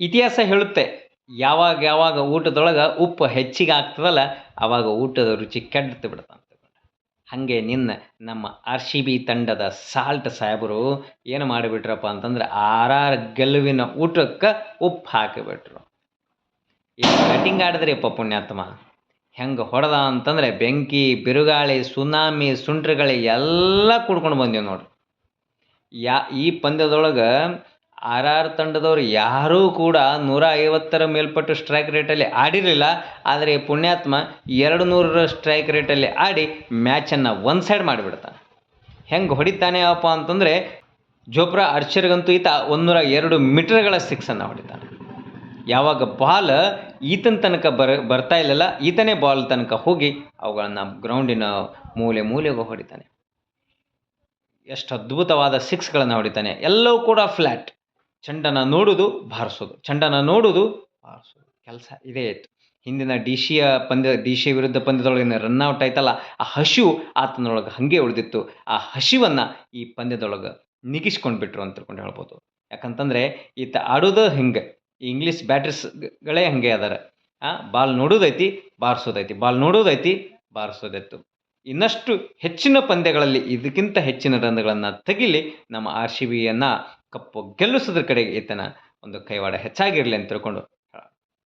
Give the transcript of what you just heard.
ಇತಿಹಾಸ ಹೇಳುತ್ತೆ. ಯಾವಾಗ ಯಾವಾಗ ಊಟದೊಳಗೆ ಉಪ್ಪು ಹೆಚ್ಚಿಗೆ ಆಗ್ತದಲ್ಲ ಆವಾಗ ಊಟದ ರುಚಿ ಕೆಡ್ತು ಬಿಡ್ತಂತ ಹಾಗೆ ನಿನ್ನ ನಮ್ಮ ಆರ್ ಸಿ ಬಿ ತಂಡದ ಸಾಲ್ಟ್ ಸಾಹೇಬರು ಏನು ಮಾಡಿಬಿಟ್ರಪ್ಪ ಅಂತಂದ್ರೆ ಆರ್ ಆರ್ ಗೆಲುವಿನ ಊಟಕ್ಕೆ ಉಪ್ಪು ಹಾಕಿಬಿಟ್ರು. ಏನು ಬ್ಯಾಟಿಂಗ್ ಆಡಿದ್ರಿಪ್ಪ ಪುಣ್ಯಾತ್ಮ. ಹೆಂಗೆ ಹೊಡೆದ ಅಂತಂದರೆ ಬೆಂಕಿ, ಬಿರುಗಾಳಿ, ಸುನಾಮಿ, ಸುಂಟ್ರಗಳಿ ಎಲ್ಲ ಕುಡ್ಕೊಂಡು ಬಂದೀವಿ ನೋಡ್ರಿ. ಯಾ ಈ ಪಂದ್ಯದೊಳಗೆ ಆರ್ ಆರ್ ತಂಡದವರು ಯಾರೂ ಕೂಡ ನೂರ ಐವತ್ತರ ಮೇಲ್ಪಟ್ಟು ಸ್ಟ್ರೈಕ್ ರೇಟಲ್ಲಿ ಆಡಿರಲಿಲ್ಲ. ಆದರೆ ಪುಣ್ಯಾತ್ಮ ಎರಡು ನೂರರ ಸ್ಟ್ರೈಕ್ ರೇಟಲ್ಲಿ ಆಡಿ ಮ್ಯಾಚನ್ನು ಒನ್ ಸೈಡ್ ಮಾಡಿಬಿಡ್ತಾನೆ. ಹೆಂಗೆ ಹೊಡಿತಾನೆ ಅಪ್ಪ ಅಂತಂದರೆ ಜೋಪ್ರಾ ಅರ್ಚರ್ಗಂತೂ ಈತ ಒಂದೂರ ಎರಡು ಮೀಟರ್ಗಳ ಸಿಕ್ಸನ್ನು ಹೊಡಿತಾನೆ. ಯಾವಾಗ ಬಾಲ್ ಈತನ ತನಕ ಬರ, ಬರ್ತಾ ಇಲ್ಲಲ್ಲ, ಈತನೇ ಬಾಲ್ ತನಕ ಹೋಗಿ ಅವುಗಳನ್ನು ಗ್ರೌಂಡಿನ ಮೂಲೆ ಮೂಲೆಗೆ ಹೊಡಿತಾನೆ. ಎಷ್ಟು ಅದ್ಭುತವಾದ ಸಿಕ್ಸ್ಗಳನ್ನು ಹೊಡಿತಾನೆ. ಎಲ್ಲವೂ ಕೂಡ ಫ್ಲ್ಯಾಟ್ ಚೆಂಡನ ನೋಡುವುದು ಬಾರಿಸೋದು, ಚಂಡನ ನೋಡುದು ಬಾರಿಸೋದು. ಕೆಲಸ ಇದೇ ಇತ್ತು ಹಿಂದಿನ ಡಿ ಶಿಯ ಪಂದ್ಯ ಡಿ ಸಿ ವಿರುದ್ಧ ಪಂದ್ಯದೊಳಗಿನ ರನ್ಔಟ್ ಆಯ್ತಲ್ಲ, ಆ ಹಸಿವು ಆತನೊಳಗೆ ಹಾಗೆ ಉಳಿದಿತ್ತು. ಆ ಹಸಿವನ್ನು ಈ ಪಂದ್ಯದೊಳಗೆ ನಿಗಿಸ್ಕೊಂಡು ಬಿಟ್ರು ಅಂತ ತಿಳ್ಕೊಂಡು ಹೇಳ್ಬೋದು. ಯಾಕಂತಂದರೆ, ಈತ ಆಡೋದು ಹಿಂಗೆ? ಇಂಗ್ಲೀಷ್ ಬ್ಯಾಟರ್ಸ್ಗಳೇ ಹಂಗೆ ಅದಾರ. ಬಾಲ್ ನೋಡೋದೈತಿ, ಬಾರಿಸೋದೈತಿ. ಬಾಲ್ ನೋಡೋದೈತಿ, ಬಾರಿಸೋದೈತು. ಇನ್ನಷ್ಟು ಹೆಚ್ಚಿನ ಪಂದ್ಯಗಳಲ್ಲಿ ಇದಕ್ಕಿಂತ ಹೆಚ್ಚಿನ ರನ್ಗಳನ್ನು ತೆಗಿಲಿ ನಮ್ಮ ಆರ್ ಸಿ ಬಿಯನ್ನು ಕಪ್ಪು ಗೆಲ್ಲಿಸೋದ್ರ ಕಡೆಗೆ ಈತನ ಒಂದು ಕೈವಾಡ ಹೆಚ್ಚಾಗಿರಲಿ ಅಂತ ತಿಳ್ಕೊಂಡು